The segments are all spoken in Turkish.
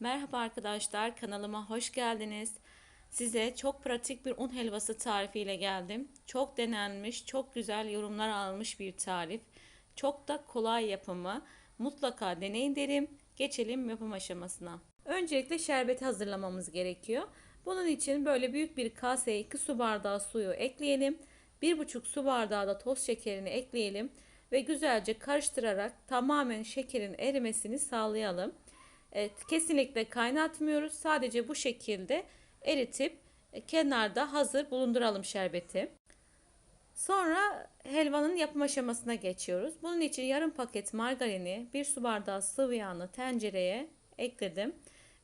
Merhaba arkadaşlar kanalıma hoş geldiniz. Size çok pratik bir un helvası tarifiyle geldim. Çok denenmiş, çok güzel yorumlar almış bir tarif. Çok da kolay yapımı. Mutlaka deneyin derim. Geçelim yapım aşamasına. Öncelikle şerbeti hazırlamamız gerekiyor. Bunun için böyle büyük bir kaseye 2 su bardağı suyu ekleyelim. 1,5 su bardağı da toz şekerini ekleyelim ve güzelce karıştırarak tamamen şekerin erimesini sağlayalım. Evet, kesinlikle kaynatmıyoruz. Sadece bu şekilde eritip e, kenarda hazır bulunduralım şerbeti. Sonra helvanın yapım aşamasına geçiyoruz. Bunun için yarım paket margarini, bir su bardağı sıvı yağını tencereye ekledim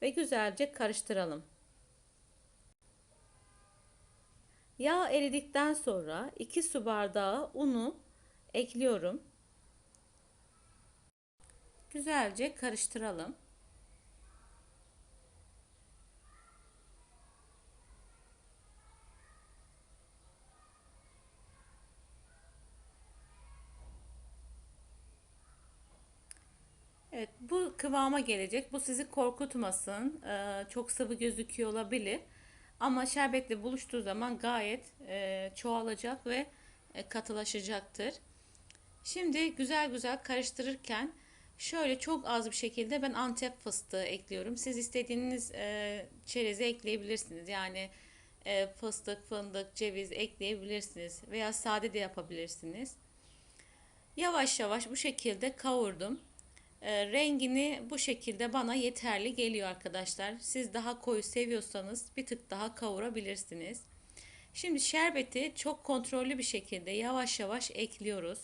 ve güzelce karıştıralım. Yağ eridikten sonra 2 su bardağı unu ekliyorum. Güzelce karıştıralım. Evet bu kıvama gelecek. Bu sizi korkutmasın. Ee, çok sıvı gözüküyor olabilir. Ama şerbetle buluştuğu zaman gayet e, çoğalacak ve e, katılaşacaktır. Şimdi güzel güzel karıştırırken şöyle çok az bir şekilde ben antep fıstığı ekliyorum. Siz istediğiniz e, çerezi ekleyebilirsiniz. Yani e, fıstık, fındık, ceviz ekleyebilirsiniz. Veya sade de yapabilirsiniz. Yavaş yavaş bu şekilde kavurdum. E, rengini bu şekilde bana yeterli geliyor arkadaşlar. Siz daha koyu seviyorsanız bir tık daha kavurabilirsiniz. Şimdi şerbeti çok kontrollü bir şekilde yavaş yavaş ekliyoruz.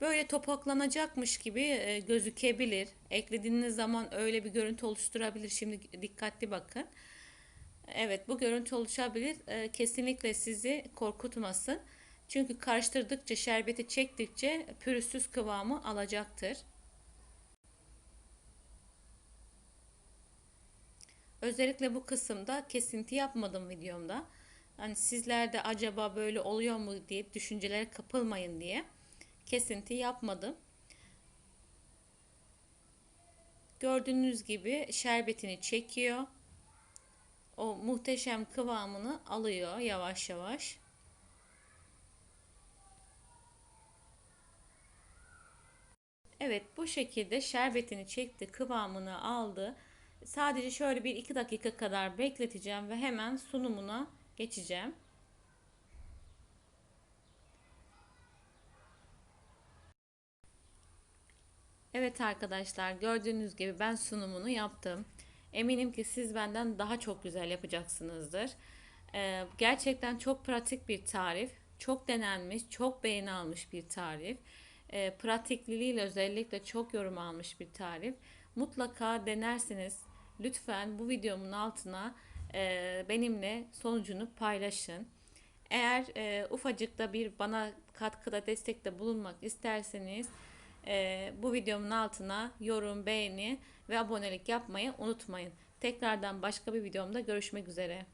Böyle topaklanacakmış gibi e, gözükebilir. Eklediğiniz zaman öyle bir görüntü oluşturabilir. Şimdi dikkatli bakın. Evet bu görüntü oluşabilir. E, kesinlikle sizi korkutmasın. Çünkü karıştırdıkça, şerbeti çektikçe pürüzsüz kıvamı alacaktır. Özellikle bu kısımda kesinti yapmadım videomda. Hani sizler de acaba böyle oluyor mu diye düşüncelere kapılmayın diye kesinti yapmadım. Gördüğünüz gibi şerbetini çekiyor. O muhteşem kıvamını alıyor yavaş yavaş. Evet bu şekilde şerbetini çekti, kıvamını aldı. Sadece şöyle bir iki dakika kadar bekleteceğim ve hemen sunumuna geçeceğim. Evet arkadaşlar gördüğünüz gibi ben sunumunu yaptım. Eminim ki siz benden daha çok güzel yapacaksınızdır. Ee, gerçekten çok pratik bir tarif. Çok denenmiş, çok beğeni almış bir tarif e, pratikliliğiyle özellikle çok yorum almış bir tarif. Mutlaka denersiniz. Lütfen bu videomun altına e, benimle sonucunu paylaşın. Eğer e, ufacık da bir bana katkıda destekte bulunmak isterseniz e, bu videomun altına yorum, beğeni ve abonelik yapmayı unutmayın. Tekrardan başka bir videomda görüşmek üzere.